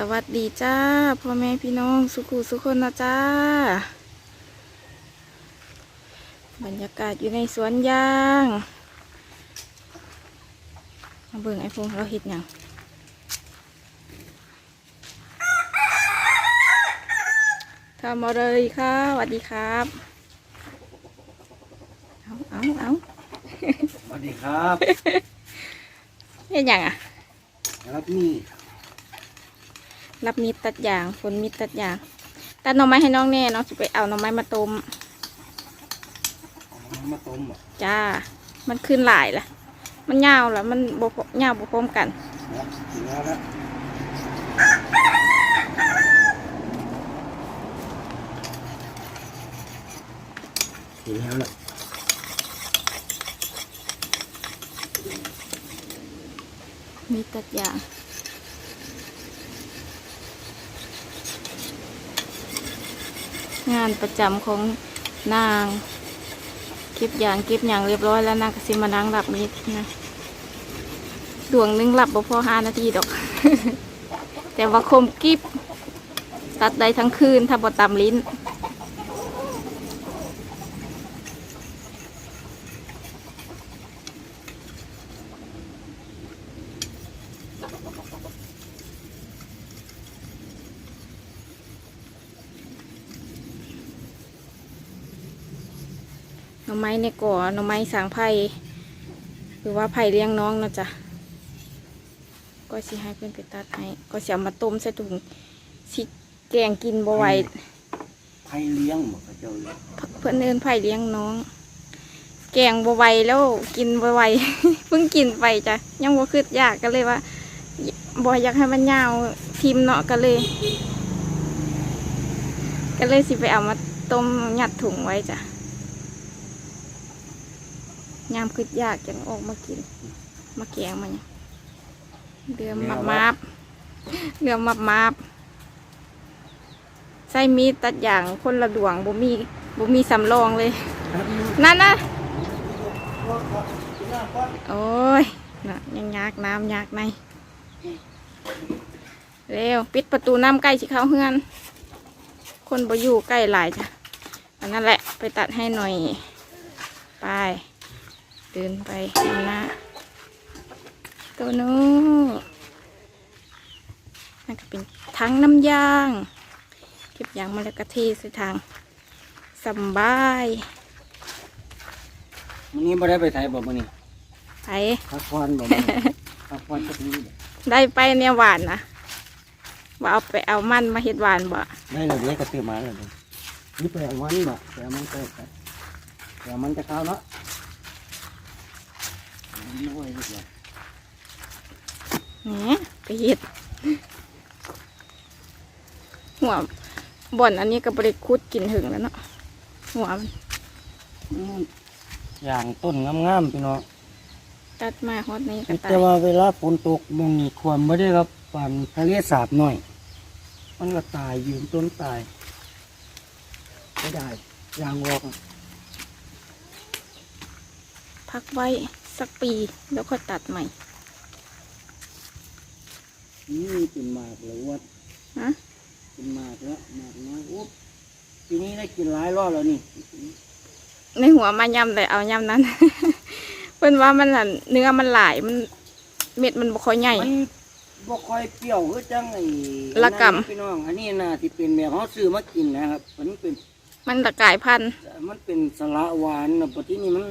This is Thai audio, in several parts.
สวัสดีจ้าพ่อแม่พี่น้องสุขุสุคนนะจ้า บรรยากาศอยู่ในสวนยางมาเบิ่งไอ้พวกเราเห็ดหยังทำอะไรค่ะสวัสดีครับ เอาเอาเอาสวัสดีครับเห็ดหยังอะรับนี่ รับมีดตัดยางฝนมีดตัดยางตัดหน่อไม้ให้น้องแน่น้องจะไปเอาหน่อไม้มาต้มเอามาต้มอะจ้า มันขึ้นหลายละมันยาวละมันบพยาวบพร้อมกันนะถึงแล้วนะถึงแล้วแหละมีตัดยาง งานประจำของนางเก็บยางเก็บยางเรียบร้อยแล้วนางก็สิมานั่งหลับมิดนะดวงนึงหลับบ่พอห้านาทีดอก แต่ว่าคมกิบตัดได้ทั้งคืนถ้าบ่ตำลิ้น น่อไม้ในก่อหน่อไม้สางไผ่หรือว่าไผ่เลี้ยงน้องนะจ๊ะก็สิให้เพื่อนไปตัดให้ก็สิเอามาต้มใส่ถุงสิแกงกินบ่ไหวไผ่เลี้ยงบอกเจ้าเลยเพื่อนเอินไผ่เลี้ยงน้อง แกงบ่ไหวแล้วกินบ่ไหว เพิ่งกินไปจ้ะยังบ่คืดยากก็เลยว่าบ่อยากให้มันยาวทิมเนาะก็เลย ก็เลยสิไปเอามาต้มยัดถุงไว้จ้ะ ยามคืดยากจังออกมากิน มาแกงมันเดือมมับมับเดือมมับมับใส่มีดตัดอย่างคนละดวงบ่มีบ่มีสำรองเลย นั่นนะโอ้ยน่ะยังยากน้ำยากในเร็วปิดประตูน้ำใกล้สิเข้าเฮือน คนบ่อยู่ใกล้หลายจ้ะอันนั้นแหละไปตัดให้หน่อย ไป เดินไปข้างหน้าตัวนู้นนั่นก็เป็นถังน้ำยาง เก็บยางมาแล้วก็เทใส่ทางสำบายมันนี้ไม่ได้ไปไทยบอกมันนี่ไปพักผ่อนบอกมันพักผ่อนสักนิดได้ไปเนี่ยหวานนะว่าเอาไปเอามันมาเฮ็ดหวานบ่ได้เลยเดี๋ยวก็เติมมาเลยนี่ไปเอามันบ่ไปเอามันเติมไปไปเอามันจะเข้าเนาะนี่ไว้ดีกว่าแหมไปเฮ็ดหัวบ่อนอันนี้ก็บริคุดกินถึงแล้วเนาะหัวมันอืมอย่างต้นงามๆพี่น้องตัดมาฮอดนี้ก็ตาแต่ยว่าเวลาฝนตกมองนี่ควรไม่ได้รับฝันทะเลสาบหน่อย มันก็ตายยืนต้นตายไม่ได้ยางวอกอะพักไว้ สักปีแล้วค่อยตัดใหม่ นี่เป็นหมากเลยวัดฮะเป็นหมากแล้วหมากน้อยอุ๊บปีนี้ได้กินหลายรอบแล้วนี่ในหัวมายำเลยเอายำนั้น เพิ่นว่ามันน่ะเนื้อมันหลายมันเม็ดมันบ่ค่อยใหญ่มันบ่ค่อยเปรี้ยวคือจังไอ้ละกำนั่นพี่น้องอันนี้น่ะที่เป็นแบบเขาซื้อมากินนะครับมันเป็น มันตะกายพันธุ์มันเป็นสละหวานนะปกตินี่มัน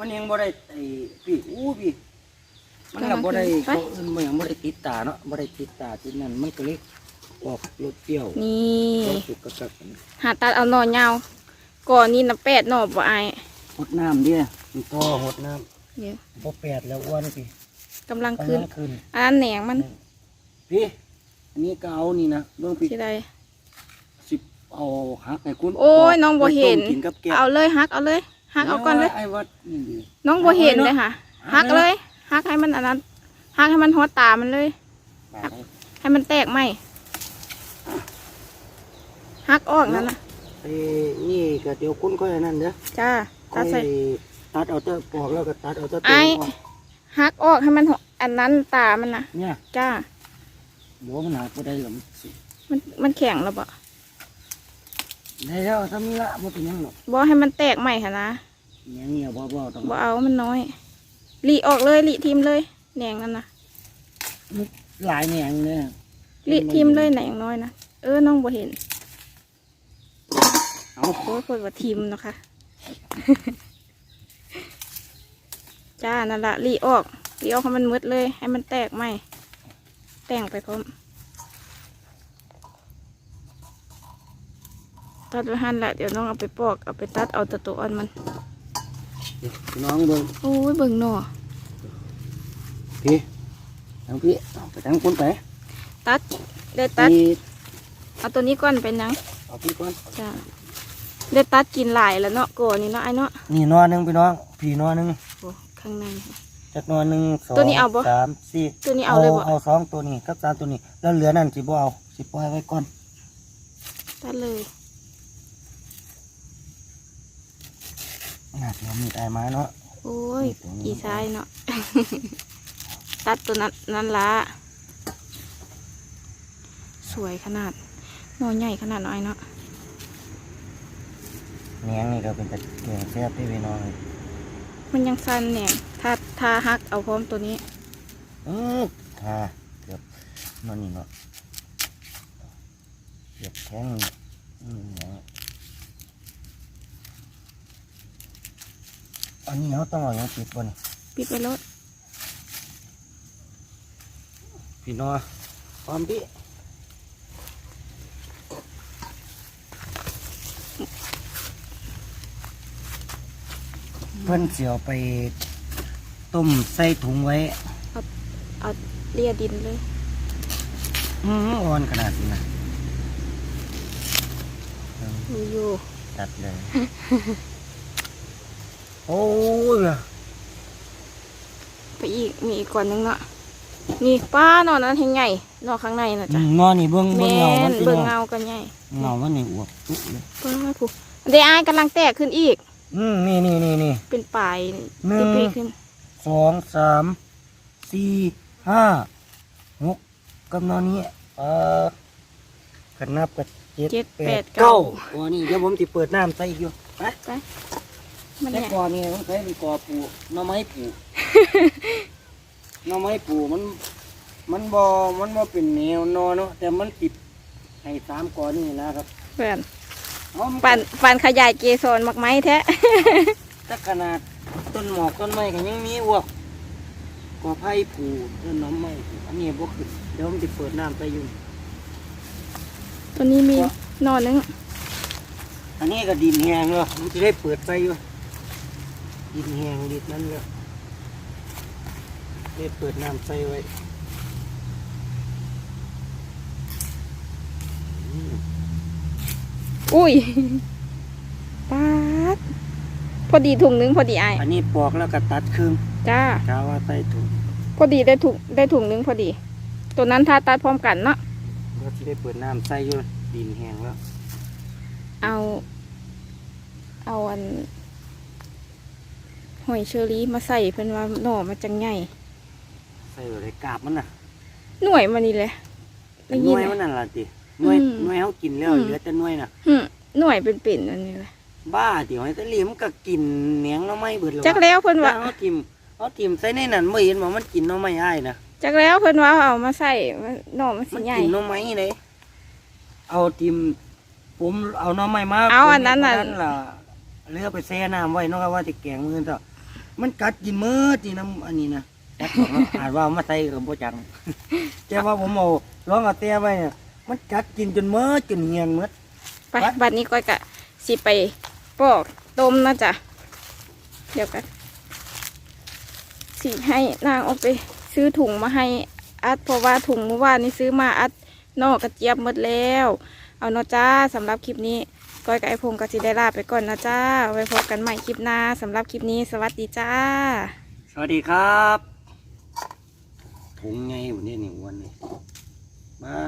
มันยังบ่ได้ไอ้พี่อู้พี่มันก็บ่ได้เขาเอิ้นบ่หยังบ่ได้ติดตาเนาะบ่ได้ติดตาติดนั่นมันก็เลยออกรสเปรี้ยวนี่รสสุกกระกักหาตัดเอาหน่อยาวก่อนนี่นะแปดหน่อบ่อายหดน้ำเด้มันพอหดน้ำเดี๋ยวบ่แปดแล้วอ้วนพี่กำลังกำขึ้นลังขึ้นอันนั้นแหนงมันพี่อันนี้ก็เอานี่นะเบื้องพี่ที่ใด สิบเอาหักให้คุณโอ้ยน้องบ่เห็นไว้ต้มกินกับแกงเอาเลยฮักเอาเลย ฮักเอาก่อนเลย ไอ้วัดนี่ดิน้องบ่เห็นเอาเลยเลยค่ะฮัฮักกเลเลยยฮักให้มันอันนั้นฮักให้มันหัวตามันเลยไปให้มันแตกไหมฮักออกนั่นนะไอ้นี่ก็เดี๋ยวคุณค่อยอันนั่นเด้อจ้าค่ตัอดยใส่ ตัดเอาเตอปอกแล้วก็ตัดเอาเตอไอ้ตัวออกฮักออกให้มันหัวอันนั้นตามันนะเนี่ยจ้าบัวมันหาบ่ได้หรอกมันสุมันมันแข็งแล้วบ่ ได้แล้วทำนี่ละบ่เป็นหยังหรอกบ่ให้มันแตกใหม่ค่ะนะเงี้ยเงี้ยบ่บ่ต้องบ่เอามันน้อยหลีออกเลยหลีทิมเลยแหนงนั่นนะหลายแหนงเนี่ยหลีทิมเลยแหนงน้อยนะเออน้องบ่เห็นเอาโอ้ยคนว่าทิมเนาะค่ะจ้านั่นละหลีออกหลีออกให้มันมืดเลย ให้มันแตกใหม่แต่งไปพร้อม ตัดไว้หั่นแหละเดี๋ยวน้องเอาไปปอกเอาไปตัดเอาแตะตัวอ่อนมันเดี๋ยวพี่น้องเบิ่งโอ้ยเบิ่งหน่อพี่ทางพี่เอาไปทางคนไปตัดได้ตัดพี่เอาตัวนี้ก่อนเป็นหยังเอาพี่ก่อนจ้าได้ตัดกินหลายแล้วเนาะโกอันนี่เนาะไอ้เนาะนี่นอนหนึงพี่น้องพี่นอนหนึงโอ้ข้างใน จักนอนหนึ่งสองตัวนี้เอาบ่ สามสี่ตัวนี้เอาเลยบ่เอาสองตัวนี้กับสามตัวนี้ แล้วเหลือนั่นสิบ่เอาสิปล่อยไว้ก่อน ตัดเลย น่าเดี๋ยวมีตายไม้เนาะโอ้ยตัวนี้อีซ้ายเนาะ ตัดตัวนั้นนั่นละสวยขนาดหน่อใหญ่ขนาดน้อยเนาะเนียงนี่ก็เป็นตะเกียงแซ่บที่พี่น้องเลยมันยังสั้นเนี่ยถ้าถ้าฮักเอาพร้อมตัวนี้อือค่ะเกือบนอนนี่เนาะเกือบแข็งอืมเนาะ อันนี้เขาต้องเอาอย่างปิดบนปิดไว้รถพี่น้องพร้อมพี่เพื่อนเสียวไปต้มใส่ถุงไว้ เอาเลียดินเลย อืมอ่อนขนาดนี้นะดูอยู่ตัดเลย โอ้ยไปอีกมีอีกก่อนหนึงเนาะนี่ป้าหนอนนั้นเห็นใหญ่หนอข้างในน่ะอืจ้ะมงอนี่เบิ้งแมเบิ้งเงามันนสิเบิ่งเนาะเงากันใหญ่เงามันนี่อวบตุ๊เลยป้าผู้เดยวอายกำลังแตกขึ้นอีก อืมนี่นี่นี่นี่เป็นปลายหนึ่งปีขึ้นสองสามสี่ห้าหกกำนอนนี้เออขันนับกับเจ็ดเจ็ดแปแปดดเก้าเก้าโอ้นี่เดี๋ยวผมจะเปิดน้ำใส่อีกอยู่ไปไป มันแต่เนี่ยก่อนนี่ผมเคยเป็นกอปูหน่อไม้ปูหน่อไม้ปูมัน มันบอมันบอเป็นแนวนอนเนาะแต่มันติดให้สามกอนี่นะครับเพื่อนเอามันปันปันขยายเกสรมักไม้แท้ ถ้าขนาดต้นหมอกต้นไม้ก็ยังมีอ้วกกอไผ่ปูต้นหน้ำไม้ปูอันนี้บ่ขึ้นเดี๋ยวผมจะเปิดน้ำใส่อยู่ ตัวนี้มีหนอนนึง อันนี้ก็ดินแห้งเลยมันจะได้เปิดไปอยู่ ดินแห้งดินนั้นเลยได้เปิดน้ำใส่ไว้อืมอุ้ยป๊าดพอดีถุงนึงพอดีไอายอันนี้ปอกแล้วก็ตัดครึ่งจ้ากาว่าใส่ถุงพอดีได้ถุงได้ถุงนึงพอดี ตัวนั้นถ้าตัดพร้อมกันเนาะก็ที่ได้เปิดน้ำใส่อยู่ดินแห้งแล้ว เอา เอาอัน หอยเชอรี่มาใส่เพิ่นว่าหน่อมาจังใหญ่ใส่ไว้ในกาบมันน่ะหน่วยมันนี่เลยได้หยิน่นวยไหม มันนั่นล่ะติหน่วยอืมหน่วยเขากินแล้วอืม เหลือแต่หน่วยน่ะ หึหน่วยเป็นปิ่นอันนี้เลยบ้าติหอยตะหลีมนก็กินเหนียงหน่อไม้เบิดแล้วจักแล้วเพิ่นว่า เขาทิมเขาทิมใส่ในนั้นไม่เห็นว่ามันกินหน่อไม้อ้ายนะจักแล้วเพิ่นว่าเอามาใส่มันหน่อมันสิมันใหญ่ กินหน่อไม้เลยเอาทิมผมเอาหน่อไม้มาเอาอันนั้นน่ะ ผมล่ะเลือกไปแช่น้ำไว้เนาะว่าจะแกงมือต่อ มันกัดกินมือที่น้ำอันนี้นะจักบอกเนาะอาจว่าเอามาใส่กับโบจังแต่ว่าผมเอาลองเอาเตี้ยไว้เนี่ยมันกัดกินจนมือจนเหียนหมืดไป บัดนี้ก้อยกะสิไปปอกต้มนะจ๊ะเดี๋ยวกันสิให้นางเอาไปซื้อถุงมาให้อัดเพราะว่าถุงเมื่อวานนี้ซื้อมาอัดนอกกระเจี๊ยบหมดแล้ว เอาเนาะจ้าสำหรับคลิปนี้ ก้อยกับไอพงก็สิได้ลาไปก่อนนะจ้า ไว้พบกันใหม่คลิปหน้าสำหรับคลิปนี้สวัสดีจ้า สวัสดีครับถุงไงวันนี้นี่วันนี้มา